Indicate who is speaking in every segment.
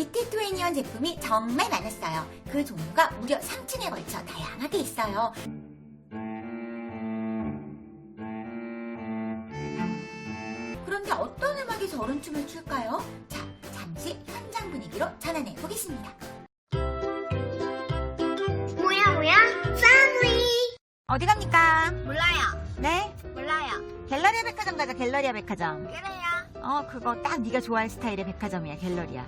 Speaker 1: 뷰티2애니원 제품이 정말 많았어요. 그 종류가 무려 3층에 걸쳐 다양하게 있어요. 그런데 어떤 음악이 저런 춤을 출까요? 자, 잠시 현장 분위기로 전환해 보겠습니다.
Speaker 2: 뭐야 뭐야? 패밀리
Speaker 3: 어디 갑니까?
Speaker 2: 몰라요
Speaker 3: 네?
Speaker 2: 몰라요
Speaker 3: 갤러리아 백화점 가자, 갤러리아 백화점.
Speaker 2: 그래요
Speaker 3: 어, 그거 딱 네가 좋아할 스타일의 백화점이야, 갤러리아.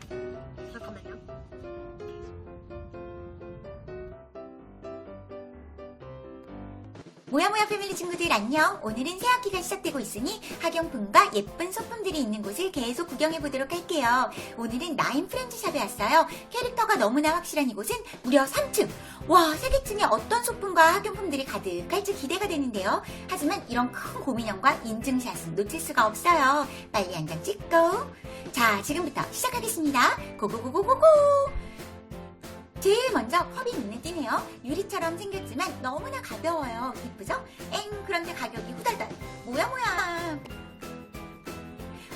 Speaker 1: 모야모야 패밀리 친구들 안녕. 오늘은 새 학기가 시작되고 있으니 학용품과 예쁜 소품들이 있는 곳을 계속 구경해 보도록 할게요. 오늘은 나인 프렌즈샵에 왔어요. 캐릭터가 너무나 확실한 이곳은 무려 3층. 와, 세계층에 어떤 소품과 학용품들이 가득할지 기대가 되는데요. 하지만 이런 큰 고민형과 인증샷은 놓칠 수가 없어요. 빨리 한 장 찍고. 자, 지금부터 시작하겠습니다. 고고고고고고! 제일 먼저 컵이 눈에 띄네요. 유리처럼 생겼지만 너무나 가벼워요. 이쁘죠? 엥, 그런데 가격이 후달달. 뭐야, 뭐야.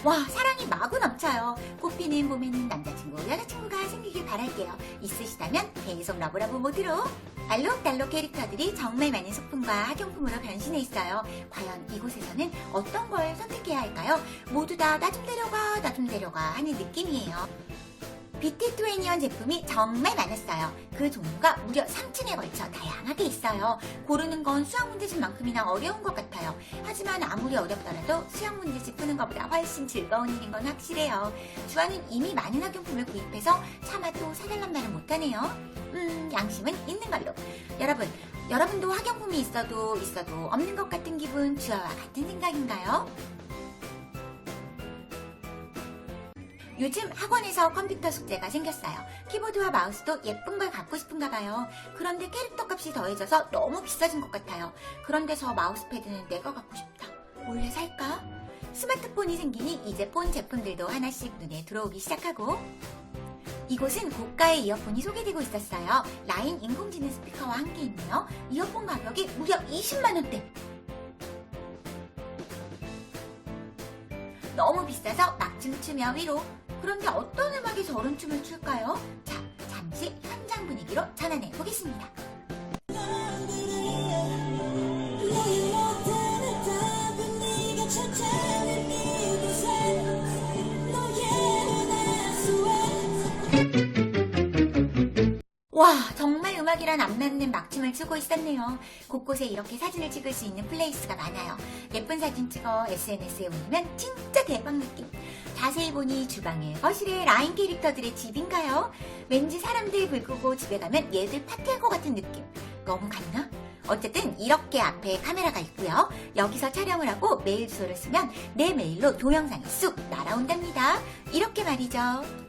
Speaker 1: 와, 사랑이 마구 넘쳐요. 꽃피는 봄에는 남자친구, 여자친구가 생기길 바랄게요. 있으시다면 계속 러브러브 모드로. 알록달록 캐릭터들이 정말 많은 소품과 학용품으로 변신해 있어요. 과연 이곳에서는 어떤 걸 선택해야 할까요? 모두 다 나 좀 데려가, 나 좀 데려가 하는 느낌이에요. 뷰티2애니원 제품이 정말 많았어요. 그 종류가 무려 3층에 걸쳐 다양하게 있어요. 고르는 건 수학 문제집만큼이나 어려운 것 같아요. 하지만 아무리 어렵더라도 수학 문제집 푸는 것보다 훨씬 즐거운 일인 건 확실해요. 주아는 이미 많은 학용품을 구입해서 차마 또 사달란 말은 못하네요. 음, 양심은 있는 걸로. 여러분, 여러분도 학용품이 있어도 있어도 없는 것 같은 기분 주아와 같은 생각인가요? 요즘 학원에서 컴퓨터 숙제가 생겼어요. 키보드와 마우스도 예쁜 걸 갖고 싶은가 봐요. 그런데 캐릭터 값이 더해져서 너무 비싸진 것 같아요. 그런데서 마우스패드는 내가 갖고 싶다. 원래 살까? 스마트폰이 생기니 이제 폰 제품들도 하나씩 눈에 들어오기 시작하고 이곳은 고가의 이어폰이 소개되고 있었어요. 라인 인공지능 스피커와 함께 있네요. 이어폰 가격이 무려 20만원대! 너무 비싸서 막 춤추며 위로. 그런데 어떤 음악이 저런 춤을 출까요? 자, 잠시 현장 분위기로 전환해 보겠습니다. 음악이란 안 맞는 막춤을 추고 있었네요. 곳곳에 이렇게 사진을 찍을 수 있는 플레이스가 많아요. 예쁜 사진 찍어 SNS에 올리면 진짜 대박 느낌. 자세히 보니 주방에 거실에 라인 캐릭터들의 집인가요? 왠지 사람들 불 끄고 집에 가면 얘들 파티할 것 같은 느낌. 너무 같나? 어쨌든 이렇게 앞에 카메라가 있고요. 여기서 촬영을 하고 메일 주소를 쓰면 내 메일로 동영상이 쑥 날아온답니다. 이렇게 말이죠.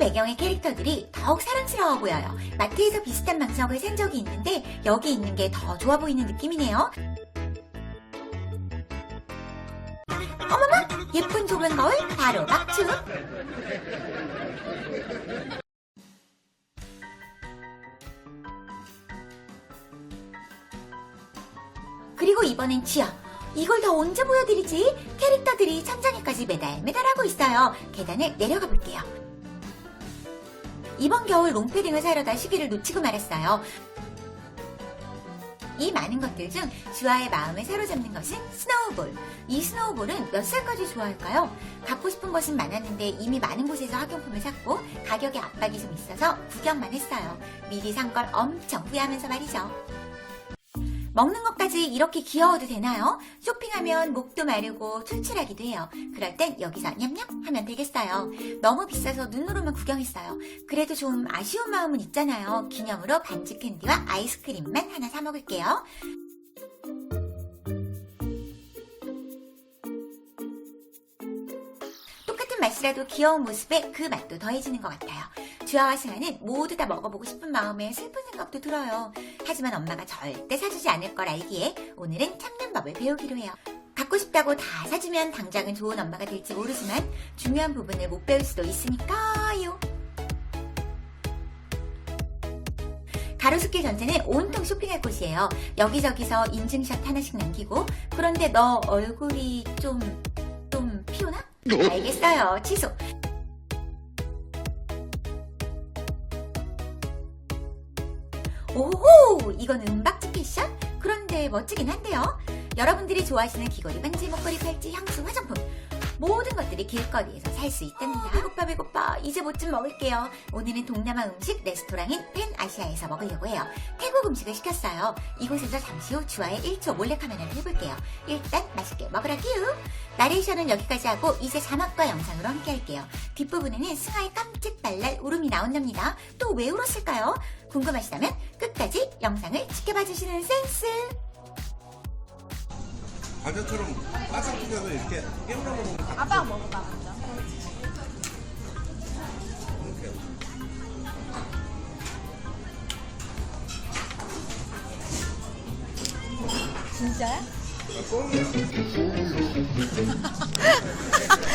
Speaker 1: 배경의 캐릭터들이 더욱 사랑스러워 보여요. 마트에서 비슷한 망석을 산 적이 있는데 여기 있는 게 더 좋아 보이는 느낌이네요. 어머머! 예쁜 좁은 거울 바로 맞춤! 그리고 이번엔 지하. 이걸 다 언제 보여드리지? 캐릭터들이 천장에까지 매달 매달하고 있어요. 계단을 내려가 볼게요. 이번 겨울 롱패딩을 사려다 시기를 놓치고 말았어요. 이 많은 것들 중 주아의 마음을 사로잡는 것은 스노우볼. 이 스노우볼은 몇 살까지 좋아할까요? 갖고 싶은 것은 많았는데 이미 많은 곳에서 학용품을 샀고 가격에 압박이 좀 있어서 구경만 했어요. 미리 산 걸 엄청 후회하면서 말이죠. 먹는 것까지 이렇게 귀여워도 되나요? 쇼핑하면 목도 마르고 출출하기도 해요. 그럴 땐 여기서 냠냠 하면 되겠어요. 너무 비싸서 눈으로만 구경했어요. 그래도 좀 아쉬운 마음은 있잖아요. 기념으로 반지 캔디와 아이스크림만 하나 사 먹을게요. 똑같은 맛이라도 귀여운 모습에 그 맛도 더해지는 것 같아요. 주아와 승아는 모두 다 먹어보고 싶은 마음에 슬픈 생각도 들어요. 하지만 엄마가 절대 사주지 않을 걸 알기에 오늘은 참는 법을 배우기로 해요. 갖고 싶다고 다 사주면 당장은 좋은 엄마가 될지 모르지만 중요한 부분을 못 배울 수도 있으니까요. 가로수길 전체는 온통 쇼핑할 곳이에요. 여기저기서 인증샷 하나씩 남기고 그런데 너 얼굴이 좀 알겠어요. 취소. 오호! 이건 은박지 패션? 그런데 멋지긴 한데요. 여러분들이 좋아하시는 귀걸이, 반지, 목걸이, 팔찌, 향수, 화장품 모든 것들이 길거리에서 살 수 있답니다. 배고파 배고파. 이제 뭐 좀 먹을게요. 오늘은 동남아 음식 레스토랑인 펜 아시아에서 먹으려고 해요. 태국 음식을 시켰어요. 이곳에서 잠시 후 주아의 1초 몰래카메라를 해볼게요. 일단 맛있게 먹으라 큐! 나레이션은 여기까지 하고 이제 자막과 영상으로 함께 할게요. 뒷부분에는 승아의 깜찍 발랄 울음이 나온답니다. 또 왜 울었을까요? 궁금하시다면 끝까지 영상을 지켜봐 주시는 센스!
Speaker 4: 과자처럼 바삭 튀겨서 이렇게 깨물어 먹으면 딱
Speaker 5: 아빠가 먹어봐 먼저. 진짜야?
Speaker 4: 뻥이야.